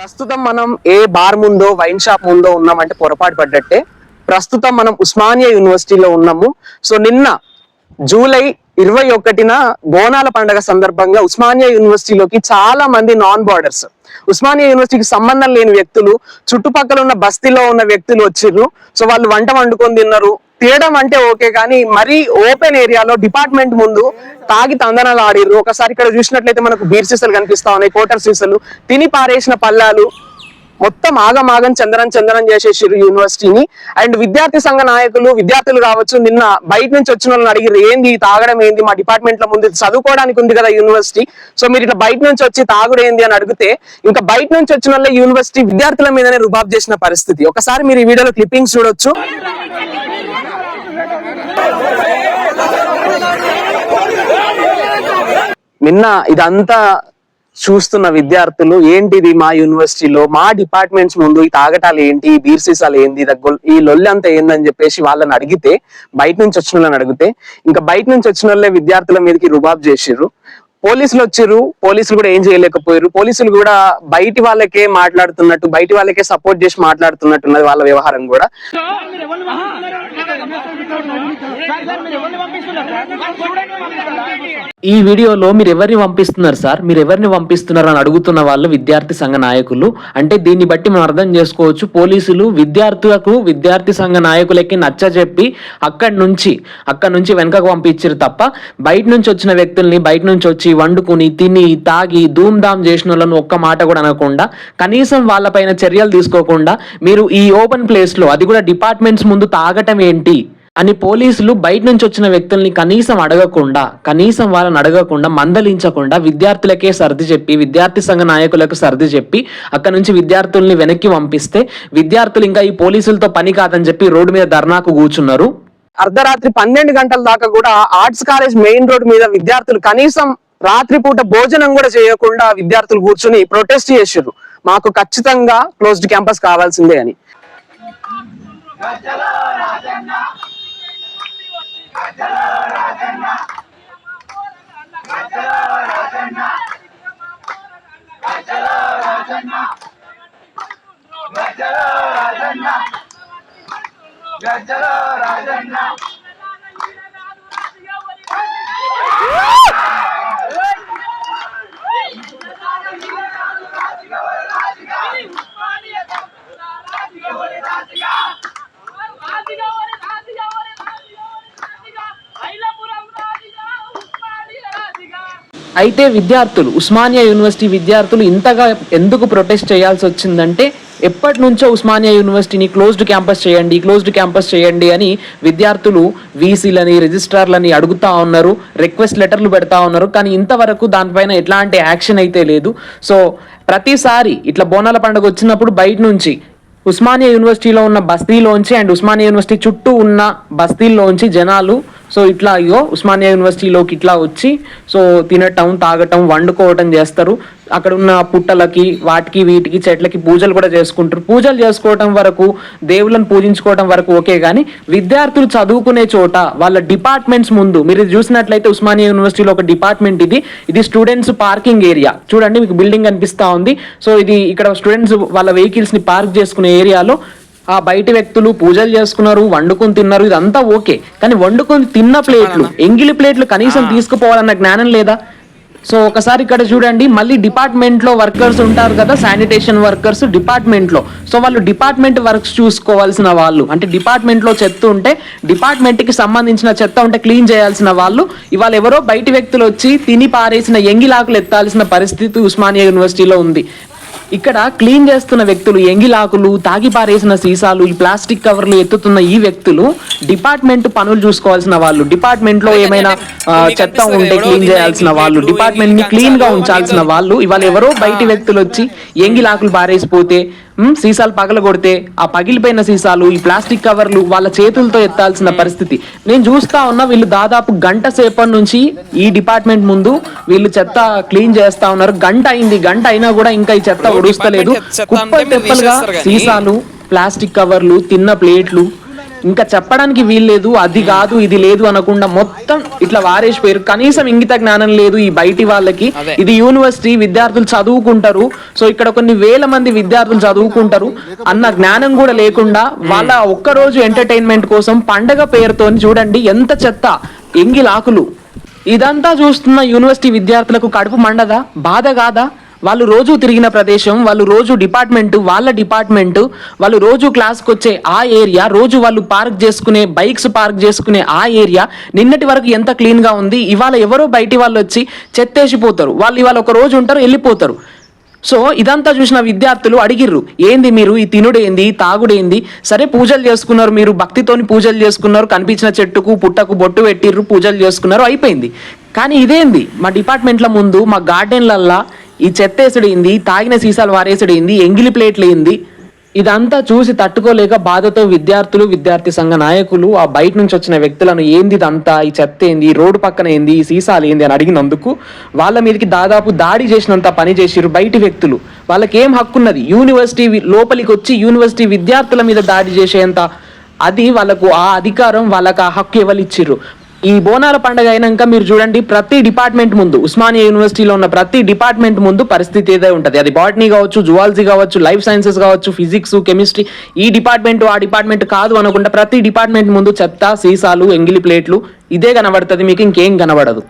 ప్రస్తుతం మనం ఏ బార్ ముందో వైన్ షాప్ ముందో ఉన్నామంటే పొరపాటు పడ్డట్టే. ప్రస్తుతం మనం ఉస్మానియా యూనివర్సిటీలో ఉన్నాము. సో నిన్న జూలై ఇరవై ఒకటిన బోనాల పండగ సందర్భంగా ఉస్మానియా యూనివర్సిటీలోకి చాలా మంది నాన్ బార్డర్స్ ఉస్మానియా యూనివర్సిటీకి సంబంధం లేని వ్యక్తులు చుట్టుపక్కల ఉన్న బస్తీలో ఉన్న వ్యక్తులు వచ్చిర్రు. సో వాళ్ళు వంట వండుకొని తిన్నారు. తీయడం అంటే ఓకే కానీ మరీ ఓపెన్ ఏరియాలో డిపార్ట్మెంట్ ముందు తాగి తందనాలు ఆడిర్రు. ఒకసారి ఇక్కడ చూసినట్లయితే మనకు బీర్ సీసలు కనిపిస్తా ఉన్నాయి కోటర్ సీసలు. తిని పారేసిన పల్లాలు మొత్తం ఆగమాగం చందనం చందనం చేసేసారు యూనివర్సిటీని. అండ్ విద్యార్థి సంఘ నాయకులు విద్యార్థులు కావచ్చు నిన్న బయట నుంచి వచ్చిన వాళ్ళని అడిగిరు ఏంది తాగడం ఏంది? మా డిపార్ట్మెంట్లో ముందు చదువుకోవడానికి ఉంది కదా యూనివర్సిటీ. సో మీరు ఇట్లా బయట నుంచి వచ్చి తాగుడు ఏంది అని అడిగితే ఇంకా బయట నుంచి వచ్చిన వాళ్ళ యూనివర్సిటీ విద్యార్థుల మీదనే రుబాబ్ చేసిన పరిస్థితి. ఒకసారి మీరు ఈ వీడియోలో క్లిప్పింగ్స్ చూడొచ్చు. నిన్న ఇదంతా చూస్తున్న విద్యార్థులు ఏంటిది మా యూనివర్సిటీలో? మా డిపార్ట్మెంట్స్ ముందు ఈ తాగటాలు ఏంటి? ఈ బీర్ సీసాలు ఏంది ఈ లొల్లంతా ఏందని చెప్పేసి వాళ్ళని అడిగితే బయట నుంచి వచ్చిన వాళ్ళని అడిగితే ఇంకా బయట నుంచి వచ్చిన వాళ్ళే విద్యార్థుల మీదకి రుబాబ్ చేసిర్రు. పోలీసులు వచ్చిర్రు పోలీసులు కూడా ఏం చేయలేకపోయారు పోలీసులు కూడా బయటి వాళ్ళకే మాట్లాడుతున్నట్టు బయటి వాళ్ళకే సపోర్ట్ చేసి మాట్లాడుతున్నట్టున్నది వాళ్ళ వ్యవహారం కూడా. ఈ వీడియోలో మీరు ఎవరిని పంపిస్తున్నారు సార్? మీరు ఎవరిని పంపిస్తున్నారు అని అడుగుతున్న వాళ్ళు విద్యార్థి సంఘ నాయకులు? అంటే దీన్ని బట్టి మనం అర్థం చేసుకోవచ్చు. పోలీసులు విద్యార్థులకు విద్యార్థి సంఘ నాయకులకి నచ్చ చెప్పి అక్కడి నుంచి అక్కడి నుంచి వెనకకు పంపించారు తప్ప బయట నుంచి వచ్చిన వ్యక్తుల్ని బయట నుంచి వచ్చి వండుకుని తిని తాగి ధూమ్ధామ్ చేసిన వాళ్ళను ఒక్క మాట కూడా అనకుండా కనీసం వాళ్ళపైన చర్యలు తీసుకోకుండా మీరు ఈ ఓపెన్ ప్లేస్లో అది కూడా డిపార్ట్మెంట్స్ ముందు తాగటం ఏంటి? అని పోలీసులు బయట నుంచి వచ్చిన వ్యక్తుల్ని కనీసం అడగకుండా కనీసం వాళ్ళని అడగకుండా మందలించకుండా విద్యార్థులకే సర్ది చెప్పి విద్యార్థి సంఘ నాయకులకు సర్ది చెప్పి అక్కడ నుంచి విద్యార్థుల్ని వెనక్కి పంపిస్తే విద్యార్థులు ఇంకా ఈ పోలీసులతో పని కాదని చెప్పి రోడ్డు మీద ధర్నాకు కూర్చున్నారు. అర్ధరాత్రి పన్నెండు గంటల దాకా కూడా ఆర్ట్స్ కాలేజ్ మెయిన్ రోడ్ మీద విద్యార్థులు కనీసం రాత్రిపూట భోజనం కూడా చేయకుండా విద్యార్థులు కూర్చుని ప్రొటెస్ట్ చేసారు మాకు ఖచ్చితంగా క్లోజ్డ్ క్యాంపస్ కావాల్సిందే అని. Gajalo Rajanna. Gajalo Rajanna Gajalo Rajanna Gajalo Rajanna. అయితే విద్యార్థులు ఉస్మానియా యూనివర్సిటీ విద్యార్థులు ఇంతగా ఎందుకు ప్రొటెస్ట్ చేయాల్సి వచ్చిందంటే ఎప్పటి నుంచో ఉస్మానియా యూనివర్సిటీని క్లోజ్డ్ క్యాంపస్ చేయండి క్లోజ్డ్ క్యాంపస్ చేయండి అని విద్యార్థులు వీసీలని రిజిస్ట్రార్లని అడుగుతా ఉన్నారు రిక్వెస్ట్ లెటర్లు పెడతా ఉన్నారు. కానీ ఇంతవరకు దానిపైన ఎట్లాంటి యాక్షన్ అయితే లేదు. సో ప్రతిసారి ఇట్లా బోనాల పండుగ వచ్చినప్పుడు బయట నుంచి ఉస్మానియా యూనివర్సిటీలో ఉన్న బస్తీలోంచి అండ్ ఉస్మానియా యూనివర్సిటీ చుట్టూ ఉన్న బస్తీల్లోంచి జనాలు సో ఇట్లా అయ్యో ఉస్మానియా యూనివర్సిటీలోకి ఇట్లా వచ్చి సో తినటం తాగటం వండుకోవటం చేస్తారు. అక్కడ ఉన్న పుట్టలకి వాటికి వీటికి చెట్లకి పూజలు కూడా చేసుకుంటారు. పూజలు చేసుకోవటం వరకు దేవుళ్ళని పూజించుకోవటం వరకు ఓకే కానీ విద్యార్థులు చదువుకునే చోట వాళ్ళ డిపార్ట్మెంట్స్ ముందు మీరు చూసినట్లయితే ఉస్మానియా యూనివర్సిటీలో ఒక డిపార్ట్మెంట్ ఇది. ఇది స్టూడెంట్స్ పార్కింగ్ ఏరియా. చూడండి మీకు బిల్డింగ్ కనిపిస్తూ ఉంది. సో ఇది ఇక్కడ స్టూడెంట్స్ వాళ్ళ వెహికల్స్ని పార్క్ చేసుకునే ఏరియాలో ఆ బయటి వ్యక్తులు పూజలు చేసుకున్నారు వండుకొని తిన్నారు ఇదంతా ఓకే. కానీ వండుకొని తిన్న ప్లేట్లు ఎంగిలి ప్లేట్లు కనీసం తీసుకుపోవాలన్న జ్ఞానం లేదా? సో ఒకసారి ఇక్కడ చూడండి మళ్ళీ డిపార్ట్మెంట్లో వర్కర్స్ ఉంటారు కదా శానిటేషన్ వర్కర్స్ డిపార్ట్మెంట్లో సో వాళ్ళు డిపార్ట్మెంట్ వర్క్స్ చూసుకోవాల్సిన వాళ్ళు. అంటే డిపార్ట్మెంట్లో చెత్త ఉంటే డిపార్ట్మెంట్కి సంబంధించిన చెత్త ఉంటే క్లీన్ చేయాల్సిన వాళ్ళు. ఇవాళ ఎవరో బయటి వ్యక్తులు వచ్చి తిని పారేసిన ఎంగిలాకులు ఎత్తాల్సిన పరిస్థితి ఉస్మానియా యూనివర్సిటీలో ఉంది. ఇక్కడ క్లీన్ చేస్తున్న వ్యక్తులు ఎంగిలాకులు తాగి పారేసిన సీసాలు ఈ ప్లాస్టిక్ కవర్లు ఎత్తుతున్న ఈ వ్యక్తులు డిపార్ట్మెంట్ పనులు చూసుకోవాల్సిన వాళ్ళు. డిపార్ట్మెంట్లో ఏమైనా చెత్త ఉంటే క్లీన్ చేయాల్సిన వాళ్ళు. డిపార్ట్మెంట్ని క్లీన్గా ఉంచాల్సిన వాళ్ళు. ఇవాళ ఎవరో బయటి వ్యక్తులు వచ్చి ఎంగిలాకులు పారేసిపోతే సీసాలు పగలగొడితే ఆ పగిలిపోయిన సీసాలు ఈ ప్లాస్టిక్ కవర్లు వాళ్ళ చేతులతో ఎత్తాల్సిన పరిస్థితి. నేను చూస్తా ఉన్నా వీళ్ళు దాదాపు గంట సేపటి నుంచి ఈ డిపార్ట్మెంట్ ముందు వీళ్ళు చెత్త క్లీన్ చేస్తా ఉన్నారు. గంట అయింది గంట అయినా కూడా ఇంకా ఈ చెత్త ఉడుస్తలేదు కుప్పలు తెప్పలుగా. సీసాలు ప్లాస్టిక్ కవర్లు తిన్న ప్లేట్లు ఇంకా చెప్పడానికి వీల్లేదు అది కాదు ఇది లేదు అనకుండా మొత్తం ఇట్లా వారేసిపోయారు. కనీసం ఇంగిత జ్ఞానం లేదు ఈ బయటి వాళ్ళకి. ఇది యూనివర్సిటీ విద్యార్థులు చదువుకుంటారు. సో ఇక్కడ కొన్ని వేల మంది విద్యార్థులు చదువుకుంటారు. అన్న జ్ఞానం కూడా లేకుండా వాళ్ళ ఒక్కరోజు ఎంటర్టైన్మెంట్ కోసం పండగ పేరుతో చూడండి ఎంత చెత్త ఎంగిలాకులు. ఇదంతా చూస్తున్న యూనివర్సిటీ విద్యార్థులకు కడుపు మండదా బాధ కాదా? వాళ్ళు రోజు తిరిగిన ప్రదేశం వాళ్ళు రోజు డిపార్ట్మెంట్ వాళ్ళ డిపార్ట్మెంట్ వాళ్ళు రోజు క్లాస్కి వచ్చే ఆ ఏరియా రోజు వాళ్ళు పార్క్ చేసుకునే బైక్స్ పార్క్ చేసుకునే ఆ ఏరియా నిన్నటి వరకు ఎంత క్లీన్గా ఉంది ఇవాళ ఎవరో బయటి వాళ్ళు వచ్చి చెత్తేసిపోతారు. వాళ్ళు ఇవాళ ఒక రోజు ఉంటారు వెళ్ళిపోతారు. సో ఇదంతా చూసిన విద్యార్థులు అడిగిర్రు ఏంది మీరు? ఈ తినుడేంది? తాగుడేంది? సరే పూజలు చేసుకున్నారు మీరు భక్తితోని పూజలు చేసుకున్నారు కనిపించిన చెట్టుకు పుట్టకు బొట్టు పెట్టిర్రు పూజలు చేసుకున్నారు అయిపోయింది. కానీ ఇదేంది? మా డిపార్ట్మెంట్ల ముందు మా గార్డెన్లల్లా ఈ చెత్తేసుడేంది తాగిన సీసాలు వారేసుడేంది ఎంగిలి ప్లేట్లు ఏంది ఇదంతా చూసి తట్టుకోలేక బాధతో విద్యార్థులు విద్యార్థి సంఘ నాయకులు ఆ బయట నుంచి వచ్చిన వ్యక్తులను ఏంది ఇదంతా? ఈ చెత్త ఏంది? ఈ రోడ్డు పక్కన ఏంది? ఈ సీసాలు ఏంది? అని అడిగినందుకు వాళ్ళ మీదకి దాదాపు దాడి చేసినంత పని చేసిరు బయటి వ్యక్తులు. వాళ్ళకి ఏం హక్కున్నది? యూనివర్సిటీ లోపలికి వచ్చి యూనివర్సిటీ విద్యార్థుల మీద దాడి చేసేంత అది వాళ్ళకు ఆ అధికారం వాళ్ళకు ఆ హక్కు ఎవరు ఇచ్చిర్రు ఈ బోనాల పండుగ అయినాక మీరు చూడండి ప్రతి డిపార్ట్మెంట్ ముందు ఉస్మానియా యూనివర్సిటీలో ఉన్న ప్రతి డిపార్ట్మెంట్ ముందు పరిస్థితి ఏదో ఉంటుంది. అది బాటనీ కావచ్చు జువాలజీ కావచ్చు లైఫ్ సైన్సెస్ కావచ్చు ఫిజిక్స్ కెమిస్ట్రీ ఈ డిపార్ట్మెంట్ ఆ డిపార్ట్మెంట్ కాదు అనకుండా ప్రతి డిపార్ట్మెంట్ ముందు చెత్త సీసాలు ఎంగిలి ప్లేట్లు ఇదే కనబడుతుంది మీకు ఇంకేం కనబడదు.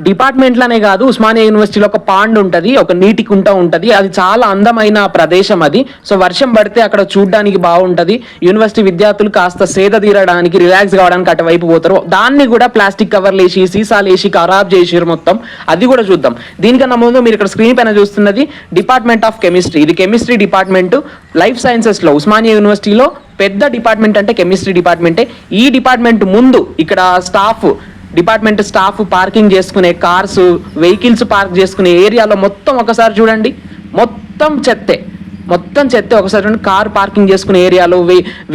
డిపార్ట్మెంట్లనే కాదు ఉస్మానియా యూనివర్సిటీలో ఒక పాండ్ ఉంటుంది ఒక నీటి కుంట ఉంటుంది. అది చాలా అందమైన ప్రదేశం అది. సో వర్షం పడితే అక్కడ చూడడానికి బాగుంటుంది. యూనివర్సిటీ విద్యార్థులు కాస్త సేద తీరడానికి రిలాక్స్ కావడానికి అటువైపు పోతారు. దాన్ని కూడా ప్లాస్టిక్ కవర్లు వేసి సీసాలు వేసి ఖరాబ్ చేసిరు మొత్తం. అది కూడా చూద్దాం. దీనికన్నా ముందు మీరు ఇక్కడ స్క్రీన్ పైన చూస్తున్నది డిపార్ట్మెంట్ ఆఫ్ కెమిస్ట్రీ. ఇది కెమిస్ట్రీ డిపార్ట్మెంట్. లైఫ్ సైన్సెస్లో ఉస్మానియా యూనివర్సిటీలో పెద్ద డిపార్ట్మెంట్ అంటే కెమిస్ట్రీ డిపార్ట్మెంటే. ఈ డిపార్ట్మెంట్ ముందు ఇక్కడ స్టాఫ్ డిపార్ట్మెంట్ స్టాఫ్ పార్కింగ్ చేసుకునే కార్స్ వెహికల్స్ పార్క్ చేసుకునే ఏరియాలో మొత్తం ఒకసారి చూడండి. మొత్తం చెత్తే. మొత్తం చెత్తే ఒకసారి చూడండి. కార్ పార్కింగ్ చేసుకునే ఏరియాలో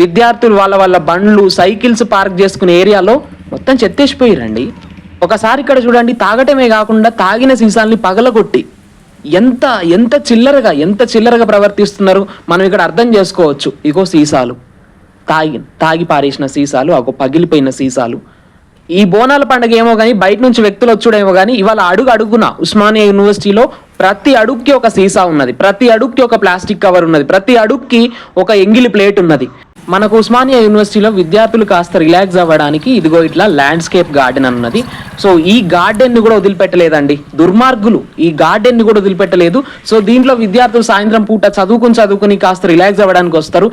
విద్యార్థులు వాళ్ళ వాళ్ళ బండ్లు సైకిల్స్ పార్క్ చేసుకునే ఏరియాలో మొత్తం చెత్తేసిపోయిరండి. ఒకసారి ఇక్కడ చూడండి. తాగటమే కాకుండా తాగిన సీసాల్ని పగలగొట్టి ఎంత ఎంత చిల్లరగా ఎంత చిల్లరగా ప్రవర్తిస్తున్నారు మనం ఇక్కడ అర్థం చేసుకోవచ్చు. ఇగో సీసాలు. తాగి తాగి పారేసిన సీసాలు అగో పగిలిపోయిన సీసాలు. ఈ బోనాల పండుగ ఏమో కానీ బయట నుంచి వ్యక్తులు వచ్చుడేమో కానీ ఇవాళ అడుగు అడుగున ఉస్మానియా యూనివర్సిటీలో ప్రతి అడుగుకి ఒక సీసా ఉన్నది. ప్రతి అడుగుకి ఒక ప్లాస్టిక్ కవర్ ఉన్నది. ప్రతి అడుగుకి ఒక ఎంగిలి ప్లేట్ ఉన్నది. మనకు ఉస్మానియా యూనివర్సిటీలో విద్యార్థులు కాస్త రిలాక్స్ అవ్వడానికి ఇదిగో ఇట్లా ల్యాండ్స్కేప్ గార్డెన్ అన్నది. సో ఈ గార్డెన్ని కూడా వదిలిపెట్టలేదండి. దుర్మార్గులు ఈ గార్డెన్ని కూడా వదిలిపెట్టలేదు. సో దీంట్లో విద్యార్థులు సాయంత్రం పూట చదువుకుని చదువుకుని కాస్త రిలాక్స్ అవ్వడానికి వస్తారు.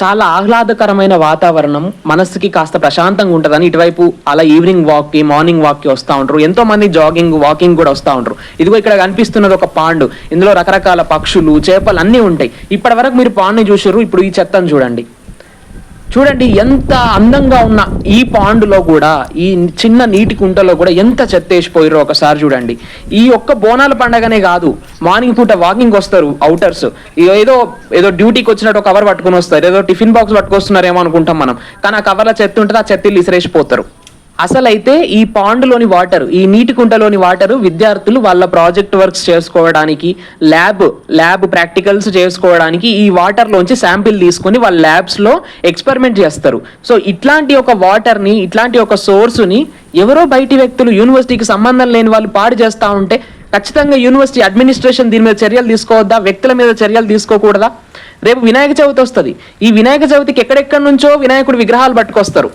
చాలా ఆహ్లాదకరమైన వాతావరణం మనస్సుకి కాస్త ప్రశాంతంగా ఉంటుందని ఇటువైపు అలా ఈవినింగ్ వాక్కి మార్నింగ్ వాక్కి వస్తూ ఉంటారు ఎంతో మంది జాగింగ్ వాకింగ్ కూడా వస్తూ ఉంటారు ఇదిగో ఇక్కడ కనిపిస్తున్నది ఒక పాండు ఇందులో రకరకాల పక్షులు చేపలు అన్నీ ఉంటాయి. ఇప్పటి వరకు మీరు పాండ్ని చూసారు ఇప్పుడు ఈ చెత్తను చూడండి. చూడండి ఎంత అందంగా ఉన్న ఈ పాండులో కూడా ఈ చిన్న నీటి కుంటలో కూడా ఎంత చెత్తేసిపోయారో ఒకసారి చూడండి. ఈ ఒక్క బోనాల పండగనే కాదు మార్నింగ్ పూట వాకింగ్ వస్తారు అవుటర్స్ ఏదో ఏదో డ్యూటీకి వచ్చినట్టు కవర్ పట్టుకొని వస్తారు ఏదో టిఫిన్ బాక్స్ పట్టుకొస్తున్నారేమో అనుకుంటాం మనం. కానీ ఆ కవర్లో చెత్త ఉంటుంది ఆ చెత్త ఇసిరేసిపోతారు. అసలైతే ఈ పాండ్లోని వాటర్ ఈ నీటి కుంటలోని వాటర్ విద్యార్థులు వాళ్ళ ప్రాజెక్ట్ వర్క్స్ చేసుకోవడానికి ల్యాబ్ ల్యాబ్ ప్రాక్టికల్స్ చేసుకోవడానికి ఈ వాటర్లోంచి శాంపిల్ తీసుకొని వాళ్ళ ల్యాబ్స్లో ఎక్స్పెరిమెంట్ చేస్తారు. సో ఇట్లాంటి ఒక వాటర్ని ఇట్లాంటి ఒక సోర్స్ని ఎవరో బయటి వ్యక్తులు యూనివర్సిటీకి సంబంధం లేని వాళ్ళు పాడు చేస్తూ ఉంటే ఖచ్చితంగా యూనివర్సిటీ అడ్మినిస్ట్రేషన్ దీని మీద చర్యలు తీసుకోవద్దా? వ్యక్తుల మీద చర్యలు తీసుకోకూడదా? రేపు వినాయక చవితి వస్తుంది. ఈ వినాయక చవితికి ఎక్కడెక్కడి నుంచో వినాయకుడు విగ్రహాలు పట్టుకొస్తారు.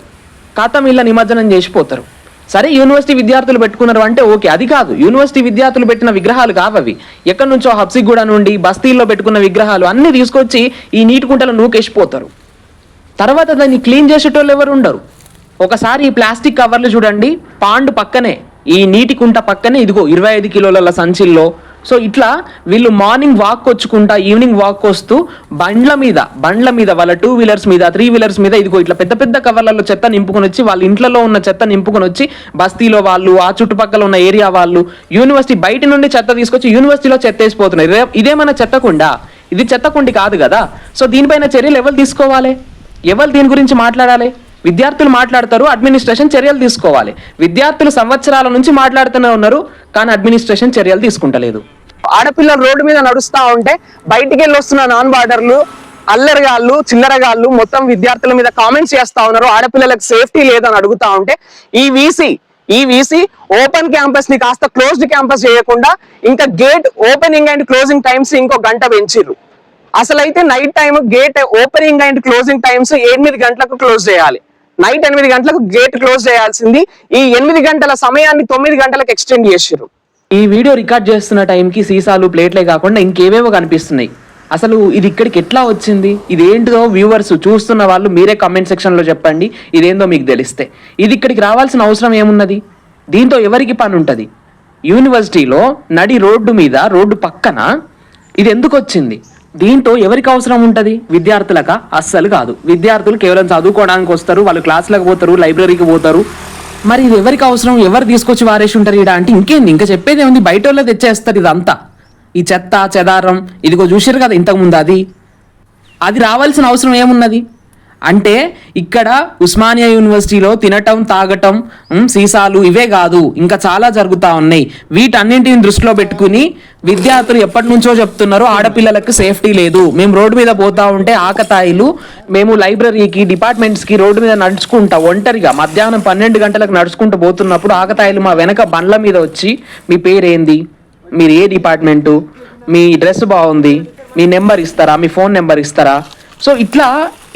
ఖాతం ఇలా నిమజ్జనం చేసిపోతారు. సరే యూనివర్సిటీ విద్యార్థులు పెట్టుకున్నారు అంటే ఓకే అది కాదు. యూనివర్సిటీ విద్యార్థులు పెట్టిన విగ్రహాలు కావవి. ఎక్కడి నుంచో హబ్సిగూడ నుండి బస్తీల్లో పెట్టుకున్న విగ్రహాలు అన్ని తీసుకొచ్చి ఈ నీటి కుంటలో నూకేసిపోతారు. తర్వాత దాన్ని క్లీన్ చేసేటోళ్ళు ఎవరు ఉండరు. ఒకసారి ఈ ప్లాస్టిక్ కవర్లు చూడండి పాండు పక్కనే ఈ నీటి కుంట పక్కనే ఇదిగో ఇరవై ఐదు కిలోల సంచిల్లో సో ఇట్లా వీళ్ళు మార్నింగ్ వాక్ వచ్చుకుంటా ఈవినింగ్ వాక్ వస్తూ బండ్ల మీద బండ్ల మీద వాళ్ళ టూ వీలర్స్ మీద త్రీ వీలర్స్ మీద ఇదిగో ఇట్లా పెద్ద పెద్ద కవర్లలో చెత్త నింపుకొని వచ్చి వాళ్ళ ఇంట్లో ఉన్న చెత్త నింపుకొని వచ్చి బస్తీలో వాళ్ళు ఆ చుట్టుపక్కల ఉన్న ఏరియా వాళ్ళు యూనివర్సిటీ బయట నుండి చెత్త తీసుకొచ్చి యూనివర్సిటీలో చెత్త వేసిపోతున్నారు ఇదేమైనా చెత్తకుండా ఇది చెత్తకుండి కాదు కదా. సో దీనిపైన చర్యలు ఎవరు తీసుకోవాలి? ఎవరు దీని గురించి మాట్లాడాలి? విద్యార్థులు మాట్లాడతారు అడ్మినిస్ట్రేషన్ చర్యలు తీసుకోవాలి. విద్యార్థులు సంవత్సరాల నుంచి మాట్లాడుతూనే ఉన్నారు కానీ అడ్మినిస్ట్రేషన్ చర్యలు తీసుకుంటలేదు. ఆడపిల్లలు రోడ్డు మీద నడుస్తూ ఉంటే బయటికి వెళ్ళి వస్తున్న నాన్ బార్డర్లు అల్లరిగాళ్ళు చిల్లరగాళ్ళు మొత్తం విద్యార్థుల మీద కామెంట్స్ చేస్తా ఉన్నారు. ఆడపిల్లలకు సేఫ్టీ లేదని అడుగుతా ఉంటే ఈ వీసీ ఈ వీసీ ఓపెన్ క్యాంపస్ని కాస్త క్లోజ్డ్ క్యాంపస్ చేయకుండా ఇంకా gate opening and closing times ఇంకో గంట పెంచిర్రు. అసలైతే night time gate opening and closing times ఎనిమిది గంటలకు క్లోజ్ చేయాలి. నైట్ ఎనిమిది గంటలకు గేట్ క్లోజ్ చేయాల్సింది. ఈ ఎనిమిది గంటల సమయాన్ని తొమ్మిది గంటలకు ఎక్స్టెండ్ చేసారు ఈ వీడియో రికార్డ్ చేస్తున్న టైంకి సీసాలు ప్లేట్లే కాకుండా ఇంకేవేవో కనిపిస్తున్నాయి. అసలు ఇది ఇక్కడికి ఎట్లా వచ్చింది? ఇది వ్యూవర్స్ చూస్తున్న వాళ్ళు మీరే కామెంట్ సెక్షన్లో చెప్పండి. ఇదేందో మీకు తెలిస్తే. ఇది ఇక్కడికి రావాల్సిన అవసరం ఏమున్నది? దీంతో ఎవరికి పని ఉంటుంది? యూనివర్సిటీలో నడి రోడ్డు మీద రోడ్డు పక్కన ఇది ఎందుకు వచ్చింది? దీంతో ఎవరికి అవసరం ఉంటుంది? విద్యార్థులక? అస్సలు కాదు. విద్యార్థులు కేవలం చదువుకోవడానికి వస్తారు వాళ్ళు క్లాసులకు పోతారు లైబ్రరీకి పోతారు. మరి ఇది ఎవరికి అవసరం? ఎవరు తీసుకొచ్చి వారేసి ఉంటారు? ఇడా అంటే ఇంకేంది? ఇంకా చెప్పేది ఉంది. బయట వాళ్ళే తెచ్చేస్తారు ఇదంతా. ఈ చెత్త చెదారం ఇదిగో చూసారు కదా ఇంతకుముందు అది. అది రావాల్సిన అవసరం ఏమున్నది? అంటే ఇక్కడ ఉస్మానియా యూనివర్సిటీలో తినటం తాగటం సీసాలు ఇవే కాదు ఇంకా చాలా జరుగుతూ ఉన్నాయి. వీటన్నింటిని దృష్టిలో పెట్టుకుని విద్యార్థులు ఎప్పటి నుంచో చెప్తున్నారు ఆడపిల్లలకు సేఫ్టీ లేదు. మేము రోడ్డు మీద పోతా ఉంటే ఆకతాయిలు మేము లైబ్రరీకి డిపార్ట్మెంట్స్కి రోడ్డు మీద నడుచుకుంటా ఒంటరిగా మధ్యాహ్నం పన్నెండు గంటలకు నడుచుకుంటూ పోతున్నప్పుడు ఆకతాయిలు మా వెనక బండ్ల మీద వచ్చి మీ పేరేంది? మీరు ఏ డిపార్ట్మెంటు? మీ డ్రెస్ బాగుంది? మీ నెంబర్ ఇస్తారా? మీ ఫోన్ నెంబర్ ఇస్తారా? సో ఇట్లా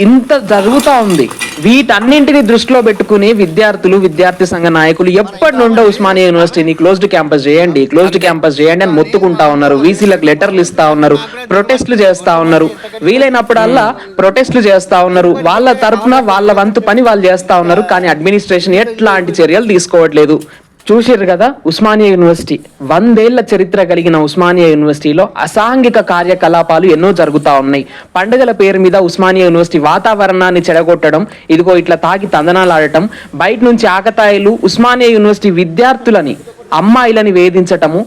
ఇంత జరుగుతూ ఉంది. వీటన్నింటిని దృష్టిలో పెట్టుకుని విద్యార్థులు విద్యార్థి సంఘ నాయకులు ఎప్పటి నుండో ఉస్మానియా యూనివర్సిటీని క్లోజ్డ్ క్యాంపస్ చేయండి క్లోజ్డ్ క్యాంపస్ చేయండి అని మొత్తుకుంటా ఉన్నారు. వీసీలకు లెటర్లు ఇస్తా ఉన్నారు. ప్రొటెస్ట్లు చేస్తా ఉన్నారు. వీలైనప్పుడల్లా ప్రొటెస్ట్లు చేస్తా ఉన్నారు. వాళ్ళ తరపున వాళ్ళ వంతు పని వాళ్ళు చేస్తా ఉన్నారు. కానీ అడ్మినిస్ట్రేషన్ ఎట్లాంటి చర్యలు తీసుకోవట్లేదు. చూసారు కదా ఉస్మానియా యూనివర్సిటీ. వందేళ్ళ చరిత్ర కలిగిన ఉస్మానియా యూనివర్సిటీలో అసాంఘిక కార్యకలాపాలు ఎన్నో జరుగుతా ఉన్నాయి. పండుగల పేరు మీద ఉస్మానియా యూనివర్సిటీ వాతావరణాన్ని చెడగొట్టడం ఇదిగో ఇట్లా తాకి తందనాలు ఆడటం బయట నుంచి ఆకతాయిలు ఉస్మానియా యూనివర్సిటీ విద్యార్థులని అమ్మాయిలని వేధించటము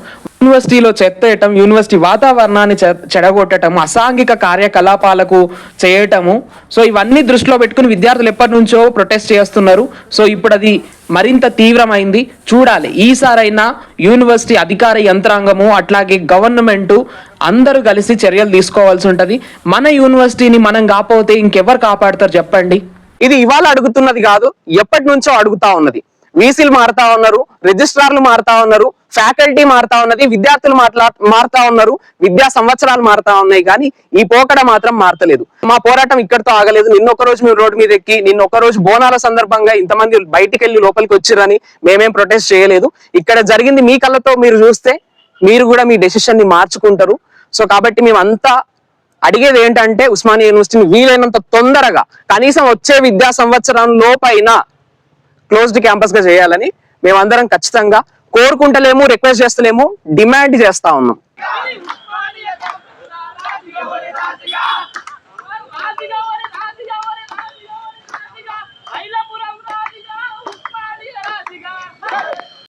యూనివర్సిటీలో చెత్తేయటం యూనివర్సిటీ వాతావరణాన్ని చె- చెడగొట్టటం అసాంఘిక కార్యకలాపాలకు చేయటము. సో ఇవన్నీ దృష్టిలో పెట్టుకుని విద్యార్థులు ఎప్పటి నుంచో ప్రొటెస్ట్ చేస్తున్నారు. సో ఇప్పుడు అది మరింత తీవ్రమైంది. చూడాలి ఈసారైనా యూనివర్సిటీ అధికార యంత్రాంగము అట్లాగే గవర్నమెంట్ అందరూ కలిసి చర్యలు తీసుకోవాల్సి ఉంటుంది. మన యూనివర్సిటీని మనం కాకపోతే ఇంకెవరు కాపాడతారు చెప్పండి? ఇది ఇవాళ అడుగుతున్నది కాదు ఎప్పటి నుంచో అడుగుతా ఉన్నది. వీసీలు మారుతా ఉన్నారు రిజిస్ట్రార్లు మారుతా ఉన్నారు ఫ్యాకల్టీ మారుతా ఉన్నది విద్యార్థులు మాట్లా మారుతా ఉన్నారు విద్యా సంవత్సరాలు మారుతా ఉన్నాయి కానీ ఈ పోకడ మాత్రం మారతలేదు. మా పోరాటం ఇక్కడితో ఆగలేదు. నిన్న ఒక రోజు మీరు రోడ్డు మీద ఎక్కి నిన్న ఒక రోజు బోనాల సందర్భంగా ఇంతమంది బయటికి వెళ్ళి లోపలికి వచ్చిరని మేమేం ప్రొటెస్ట్ చేయలేదు. ఇక్కడ జరిగింది మీ కళ్ళతో మీరు చూస్తే మీరు కూడా మీ డెసిషన్ని మార్చుకుంటారు. సో కాబట్టి మేమంతా అడిగేది ఏంటంటే ఉస్మానియా యూనివర్సిటీని వీలైనంత తొందరగా కనీసం వచ్చే విద్యా సంవత్సరం లోపైన క్లోజ్డ్ క్యాంపస్గా చేయాలని మేమందరం ఖచ్చితంగా కోరుకుంటలేము రిక్వెస్ట్ చేస్తలేము డిమాండ్ చేస్తా ఉన్నాం.